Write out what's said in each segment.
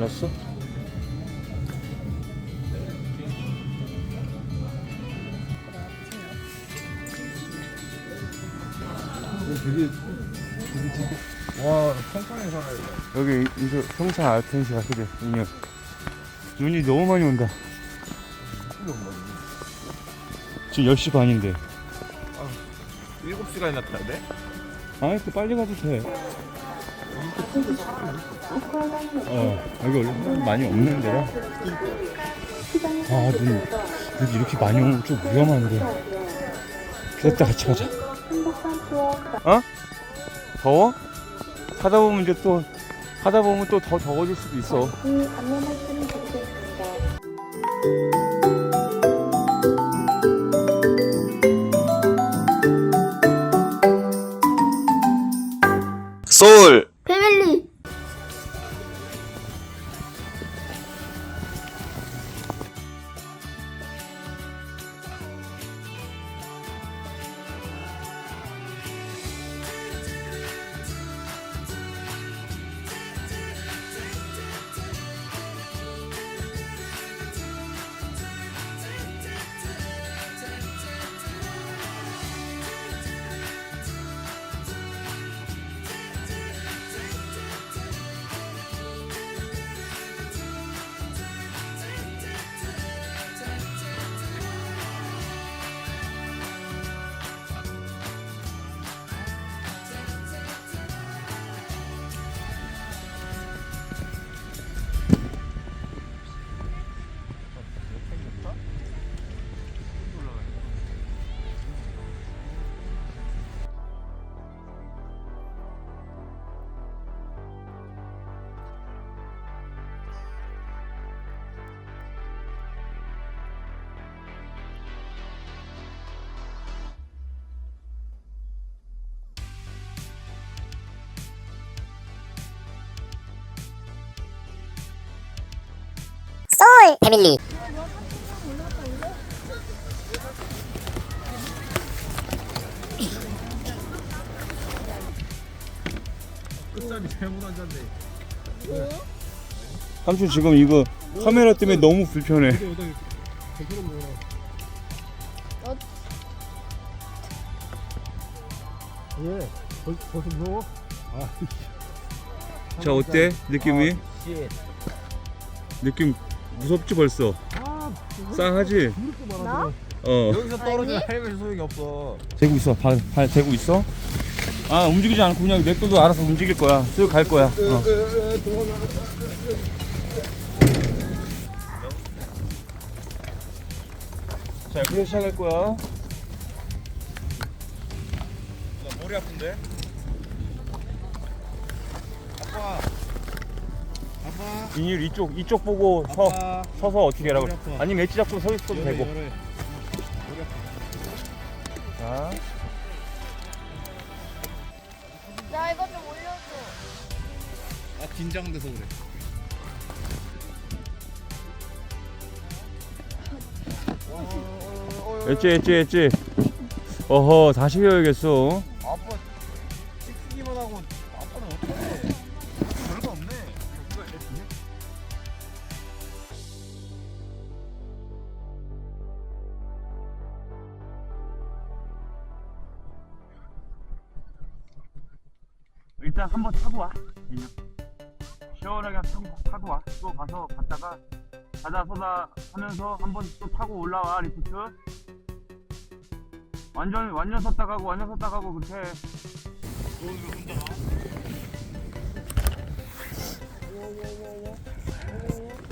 몰랐어? 되게 되게 진짜 와 평창에 살아야 돼. 여기 이거 평창 아르텐시아 그래 인형 눈이 너무 많이 온다 지금 10시 반인데 7시간이나 타야 돼? 아 이렇게 빨리 가도 돼 어, 여기 원래 많이 없는 데라 아, 눈, 눈이 이렇게 많이 오면 좀 위험한데 됐다 같이 가자 어? 더워? 하다 보면 이제 또 하다 보면 또 더 더워질 수도 있어 안내 말씀을. 소울 패밀리 끝자리 잘못 앉았네. 삼촌 지금 이거 카메라 때문에 너무 불편해 여기 여기 100kg 먹어. 왜? 벌, 벌써 무서워? 아, 자 어때 느낌이? 씨. 느낌 무섭지 벌써 아, 싸하지? 이렇게 말하지. 어 여기서 떨어지면 헬멧 소용이 없어. 대고 있어 발, 발 대고 있어 아 움직이지 않고 그냥 냅둬도 알아서 움직일 거야 쓱 갈 거야 어. 자 여기서 시작할 거야 나 머리 아픈데? 아빠. 비닐 이쪽 이쪽 보고 서 아빠. 서서 어떻게 하라고 아파. 아니면 엣지 잡고 서 있어도 되고 열애. 자야 이거 좀 올려줘. 아 긴장돼서 그래. 엣지 엣지 엣지 어허 다시 배워야겠어 아빠 일단 한번 타고 와. 시원하게 한번 타고 와. 또 가서 갔다가 가다서다 하면서 한번 또 타고 올라와 리프트. 완전 완전 섰다 가고 완전 섰다 가고 그렇게. 해. 오늘 혼자.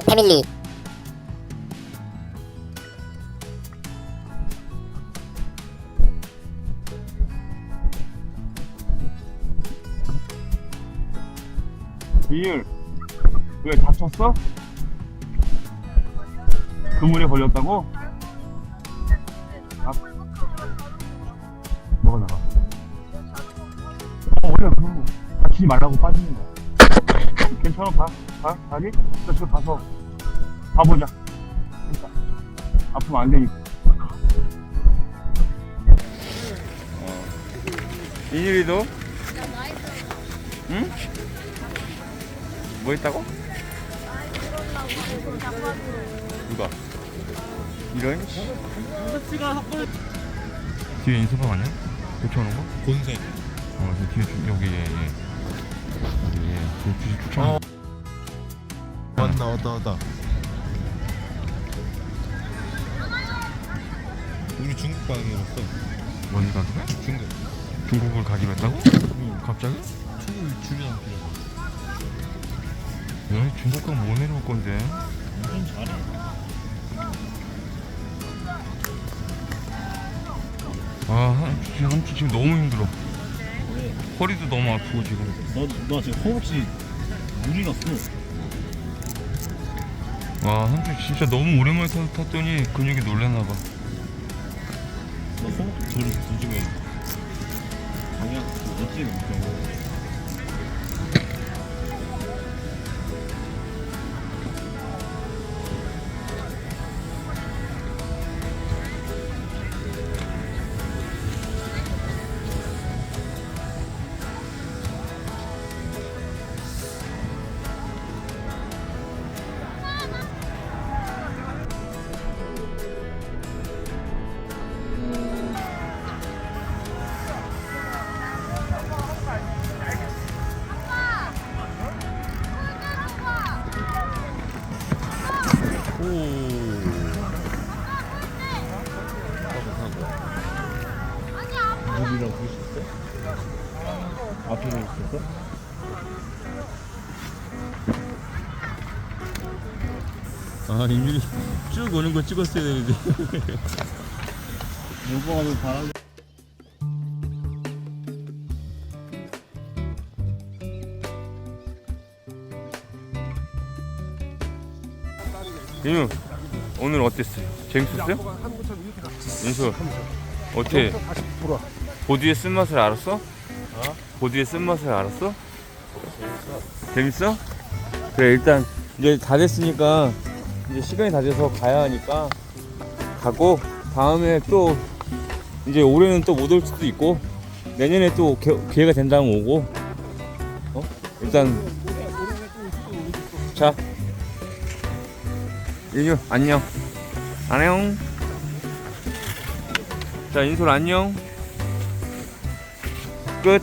패밀리 이율 왜 다쳤어? 그물에 걸렸다고? 아, 뭐가 나가? 어 원래 그 다치지 말라고 빠지는 거야 괜찮아 가? 가? 가니? 저쪽 가서 가보자 그러니까 아프면 안 되니까 어. 이율이도? 응? 뭐 했다고? 누가? 이런? 뒤에 인수방 아니야? 교체하는 거? 본색. 어, 저 뒤에 주- 여기 얘, 얘. 여기 얘. 그 주식 추천. 어. 왔다 왔다 왔다. 우리 중국 방이었어. 어디 가기로? 중국. 중국을 가기로 했다고? 갑자기? 중국 주변 필요. 너네 중국 가면 뭐 내려올 건데? 엄청 잘해. 아, 한주 한주 지금 너무 힘들어. 허리도 너무 아프고 지금. 너너 지금 허벅지 물이 났어. 와, 한주 진짜 너무 오랜만에 탔- 탔더니 근육이 놀랬나 봐. 너 허벅지 돌 뒤집어. 방향 움직여. 아, 이미 쭉 오는 거 찍었어야 되는데. 물방아도 바람. 윤유, 오늘 어땠어요? 재밌었어요? 윤수, 어때? 보드의 쓴맛을 알았어? 보드의 쓴맛을 알았어? 재밌어? 그래 일단 이제 다 됐으니까 이제 시간이 다 돼서 가야 하니까 가고 다음에 또 이제 올해는 또 못 올 수도 있고 내년에 또 기, 기회가 된다면 오고 어? 일단 자. 인솔 안녕. 안녕. 자 인솔 안녕. 끝